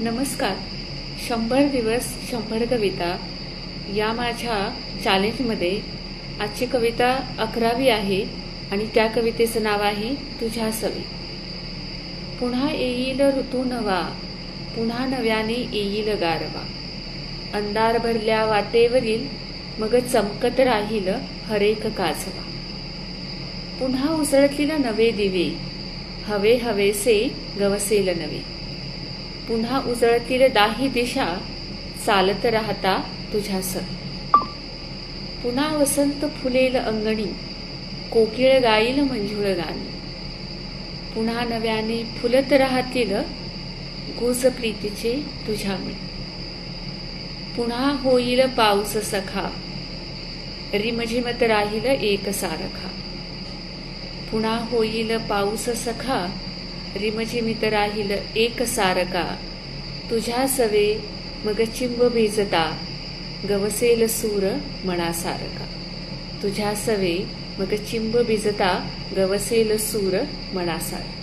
नमस्कार. शंभर दिवस शंभर कविता. या माझ्या चॅलेंजमध्ये आजची कविता अकरावी आहे आणि त्या कवितेचं नाव आहे तुझ्या सवी. पुन्हा येईल ऋतू नवा पुन्हा नव्याने येईल गारवा. अंधार भरल्या वाटेवरील मग चमकत राहील हरेक काजवा पुन्हा उसळतील नवे दिवे हवे हवेसे गवसेल नवे. पुन्हा उजळतील दाही दिशा चालत राहता तुझ्या पुन्हा वसंत फुलेल अंगणी कोकिळ गाईल मंजुळ गाणी. पुन्हा नव्याने फुलत राहतील गुज प्रीतीचे तुझ्या मी. पुन्हा होईल पाऊस सखा रिमझिमत राहील एक सारखा. पुन्हा होईल पाऊस सखा रिमझिमित राहील एक सारका. तुझ्या सवे मग चिंब भिजता गवसेल सूर मना सारका. तुझ्या सवे मग चिंब भिजता गवसेल सूर मना सारका.